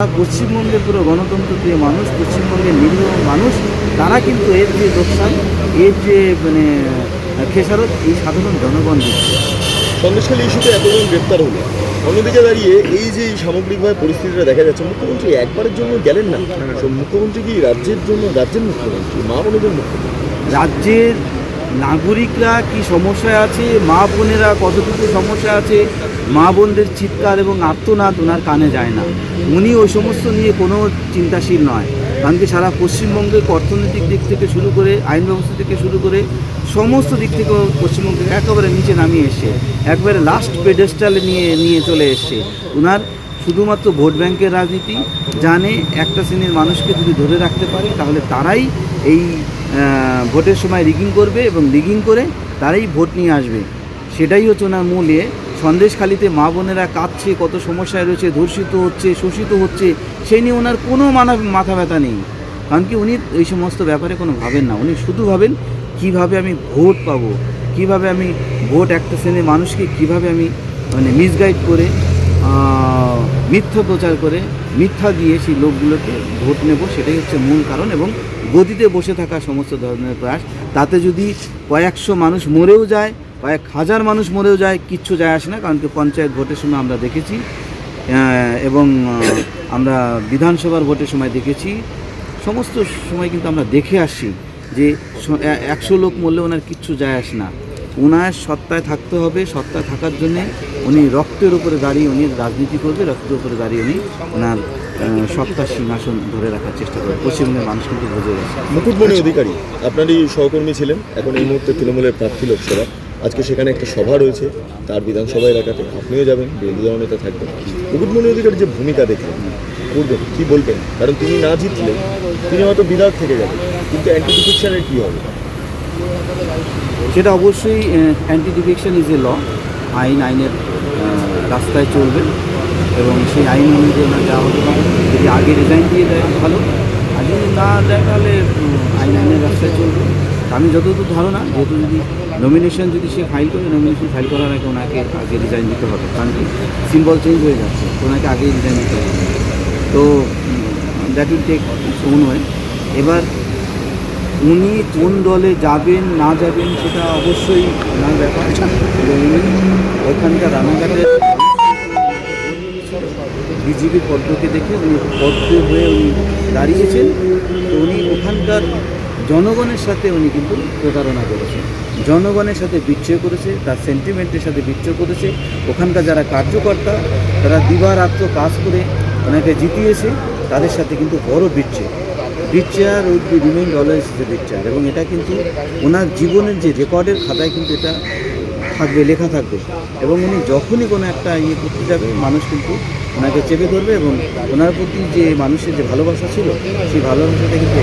পশ্চিমবঙ্গের পুরো গণতন্ত্র প্রিয় মানুষ পশ্চিমবঙ্গের নিরীহ মানুষ তারা কিন্তু এর যে লোকসান এর যে মানে খেসারত এই সাধারণ জনগণ দিচ্ছে। সন্দেশখালী ইস্যুতে এতজন গ্রেপ্তার হলো। অন্যদিকে দাঁড়িয়ে এই যে সামগ্রিকভাবে পরিস্থিতিটা দেখা যাচ্ছে মুখ্যমন্ত্রী একবারের জন্য গেলেন না। মুখ্যমন্ত্রী কি রাজ্যের জন্য রাজ্যের মুখ্যমন্ত্রী মা বোনদের মুখ্যমন্ত্রী? রাজ্যের নাগরিকরা কি সমস্যায় আছে? মা বোনেরা কতটুকু সমস্যা আছে? মা বোনদের চিৎকার এবং আর্তনাদ ওনার কানে যায় না। উনি ওই সমস্ত নিয়ে কোনো চিন্তাশীল নয়। কারণ কি সারা পশ্চিমবঙ্গের অর্থনৈতিক দিক থেকে শুরু করে, আইন ব্যবস্থা থেকে শুরু করে সমস্ত দিক থেকে পশ্চিমবঙ্গকে একেবারে নিচে নামিয়ে এসছে। একবারে লাস্ট পেডেস্টালে নিয়ে নিয়ে চলে এসছে। ওনার শুধুমাত্র ভোট ব্যাংকের রাজনীতি, জানে একটা শ্রেণির মানুষকে যদি ধরে রাখতে পারে, তাহলে তারাই এই ভোটের সময় রিগিং করবে এবং রিগিং করে তারাই ভোট নিয়ে আসবে। সেটাই হচ্ছে ওনার মূল ইয়ে। সন্দেশখালিতে মা বোনেরা কাঁদছে, কত সমস্যায় রয়েছে, ধর্ষিত হচ্ছে, শোষিত হচ্ছে সেই নিয়ে ওনার কোনো মানা মাথা ব্যথা নেই। কারণ কি উনি এই সমস্ত ব্যাপারে কোনো ভাবেন না। উনি শুধু ভাবেন, কীভাবে আমি ভোট পাবো, কীভাবে আমি ভোট একটা শ্রেণির মানুষকে কীভাবে আমি মানে মিসগাইড করে মিথ্যা প্রচার করে, মিথ্যা দিয়ে সেই লোকগুলোকে ভোট নেব, সেটাই হচ্ছে মূল কারণ এবং গদিতে বসে থাকা সমস্ত ধরনের প্রয়াস। তাতে যদি কয়েকশো মানুষ মরেও যায় কয়েক হাজার মানুষ মরেও যায়, কিচ্ছু যায় আসে না, কারণ কি পঞ্চায়েত ভোটের সময় আমরা দেখেছি। এবং আমরা বিধানসভার ভোটের সময় দেখেছি। সমস্ত সময় কিন্তু আমরা দেখে আসছি যে একশো লোক মরলে ওনার কিচ্ছু যায় আসে না। ওনার সত্তায় থাকতে হবে, সত্তায় থাকার জন্যে উনি রক্তের উপরে দাঁড়িয়ে উনি রাজনীতি করবে, রক্তের উপরে দাঁড়িয়ে উনি ওনার সত্তার সিংহাসন ধরে রাখার চেষ্টা করবে। পশ্চিমবঙ্গের মানুষ কিন্তু বুঝে গেছে। মুকুটমণি অধিকারী, আপনারই সহকর্মী ছিলেন, এখন এই মুহূর্তে তৃণমূলের প্রার্থী লোকসভা। আজকে সেখানে একটা সভা রয়েছে, তার বিধানসভা এলাকাতে। আপনিও যাবেন, বিরোধী দলনেতা থাকবেন। মুকুটমণি অধিকার যে ভূমিকা দেখলেন, করবেন, কি বলবেন? কারণ তিনি না জিতলে, তিনি হয়তো বিধায়ক থেকে যাবেন। কিন্তু অ্যান্টি ডিফিকশনের কী হবে? সেটা অবশ্যই anti defection is a law আইন, আইনের রাস্তায় চলবে। এবং সেই আইন অনুযায়ী ওনার যা হতে পারে। যদি আগে রিজাইন দিয়ে দেয়, ভালো। আর যদি না দেয়, তাহলে আইন, আইনের রাস্তায় চলবে। আমি যতদূর ধারণা, যেহেতু যদি নমিনেশন যদি সে ফাইল করে নমিনেশন ফাইল করার আগে ওনাকে আগে রিজাইন দিতে হবে। কারণ কি? সিম্বল চেঞ্জ হয়ে যাচ্ছে। ওনাকে আগেই রিজাইন দিতে হবে। তো that will take own way এবার, উনি কোন দলে যাবেন, না যাবেন, সেটা অবশ্যই ওনার ব্যাপার। ওখানকার রানাঘাটের বিজেপির পদ্মকে দেখে উনি পদ্ম হয়ে উনি দাঁড়িয়েছেন। তো উনি ওখানকার জনগণের সাথে উনি কিন্তু প্রতারণা করেছেন। জনগণের সাথে বিচ্ছয় করেছে, তার সেন্টিমেন্টের সাথে বিচ্ছয় করেছে। ওখানকার যারা কার্যকর্তা, তারা দিবারাত্র কাজ করে ওনাকে জিতিয়েছে, তাদের সাথে কিন্তু বড় বিচ্ছয়। বিচ্চার will be remain always the বিচ্চার এবং এটা কিন্তু ওনার জীবনের যে রেকর্ডের খাতায় কিন্তু এটা থাকবে, লেখা থাকবে। এবং উনি যখনই কোনো একটা ইয়ে করতে যাবে, মানুষ কিন্তু ওনাকে চেপে ধরবে এবং ওনার প্রতি যে মানুষের যে ভালোবাসা ছিল, সেই ভালোবাসাটা কিন্তু